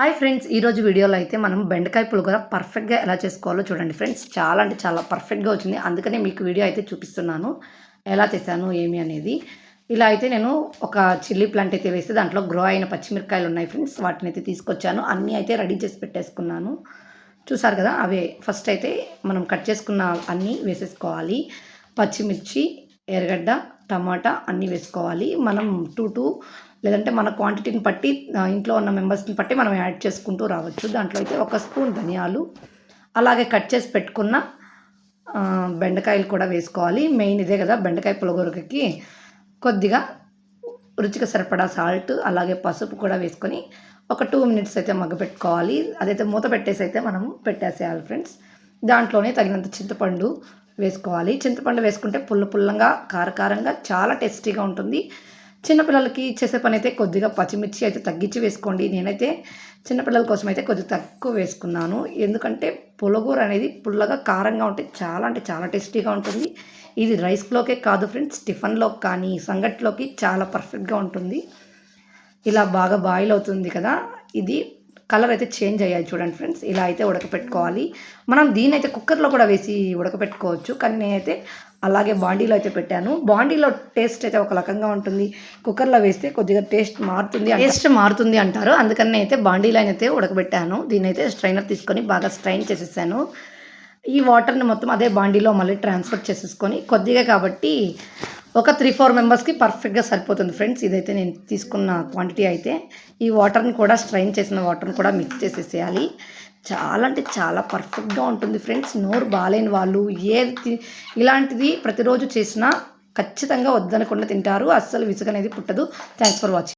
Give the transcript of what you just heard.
Hi friends ఈరోజు వీడియోలో అయితే మనం బెండకాయ పులిహోర పర్ఫెక్ట్గా ఎలా చేసుకోవాలో చూడండి ఫ్రెండ్స్. చాలా అంటే చాలా పర్ఫెక్ట్గా వచ్చింది. అందుకనే మీకు వీడియో అయితే చూపిస్తున్నాను. ఎలా చేశాను ఏమి అనేది. ఇలా అయితే నేను ఒక చిల్లీ ప్లాంట్ అయితే వేస్తే దాంట్లో గ్రో అయిన పచ్చిమిరకాయలు ఉన్నాయి ఫ్రెండ్స్. వాటిని అయితే తీసుకొచ్చాను. అన్నీ అయితే రెడీ చేసి పెట్టేసుకున్నాను. చూసారు కదా అవే. ఫస్ట్ అయితే మనం కట్ చేసుకున్న అన్నీ వేసేసుకోవాలి. పచ్చిమిర్చి ఎర్రగడ్డ టమాటా అన్నీ వేసుకోవాలి. మనం టూ టూ లేదంటే మన క్వాంటిటీని బట్టి ఇంట్లో ఉన్న మెంబర్స్ని బట్టి మనం యాడ్ చేసుకుంటూ రావచ్చు. దాంట్లో అయితే ఒక స్పూన్ ధనియాలు అలాగే కట్ చేసి పెట్టుకున్న బెండకాయలు కూడా వేసుకోవాలి. మెయిన్ ఇదే కదా బెండకాయ పులగూరకి కొద్దిగా రుచికి సరిపడా సాల్ట్ అలాగే పసుపు కూడా వేసుకొని ఒక టూ మినిట్స్ అయితే మగ్గపెట్టుకోవాలి అదైతే మూత పెట్టేసి అయితే మనం పెట్టేసేయాలి ఫ్రెండ్స్. దాంట్లోనే తగినంత చింతపండు వేసుకోవాలి. చింతపండు వేసుకుంటే పుల్ల పుల్లంగా కారకారంగా చాలా టేస్టీగా ఉంటుంది. చిన్నపిల్లలకి చేసే పని అయితే కొద్దిగా పచ్చిమిర్చి అయితే తగ్గించి వేసుకోండి. నేనైతే చిన్నపిల్లల కోసం అయితే కొద్దిగా తక్కువ వేసుకున్నాను. ఎందుకంటే పులగూర అనేది పుల్లగా కారంగా ఉంటే చాలా అంటే చాలా టేస్టీగా ఉంటుంది. ఇది రైస్లోకే కాదు ఫ్రెండ్స్ టిఫిన్లో కానీ సంగట్లోకి చాలా పర్ఫెక్ట్గా ఉంటుంది. ఇలా బాగా బాయిల్ అవుతుంది కదా. ఇది కలర్ అయితే చేంజ్ అయ్యాయి చూడండి ఫ్రెండ్స్. ఇలా అయితే ఉడకపెట్టుకోవాలి. మనం దీని అయితే కుక్కర్లో కూడా వేసి ఉడకపెట్టుకోవచ్చు. కానీ నేనైతే అలాగే బాండీలో అయితే పెట్టాను. బాండీలో టేస్ట్ అయితే ఒక రకంగా ఉంటుంది. కుక్కర్లో వేస్తే కొద్దిగా టేస్ట్ మారుతుంది టేస్ట్ మారుతుంది అంటారు. అందుకని అయితే బాండీలో అయితే ఉడకబెట్టాను. దీన్ని అయితే స్ట్రైనర్ తీసుకొని బాగా స్ట్రైన్ చేసేసాను. ఈ వాటర్ని మొత్తం అదే బాండీలో మళ్ళీ ట్రాన్స్ఫర్ చేసేసుకొని కొద్దిగా కాబట్టి ఒక త్రీ ఫోర్ మెంబర్స్కి పర్ఫెక్ట్గా సరిపోతుంది ఫ్రెండ్స్ ఇదైతే నేను తీసుకున్న క్వాంటిటీ అయితే ఈ వాటర్ని కూడా స్ట్రైన్ చేసిన వాటర్ని కూడా మిక్స్ చేసేసేయాలి. చాలా అంటే చాలా పర్ఫెక్ట్గా ఉంటుంది ఫ్రెండ్స్ నోరు బాగాలేని వాళ్ళు ఏది ఇలాంటిది ప్రతిరోజు చేసినా ఖచ్చితంగా వద్దనకుండా తింటారు. అస్సలు విసుగనేది పుట్టదు. Thanks for watching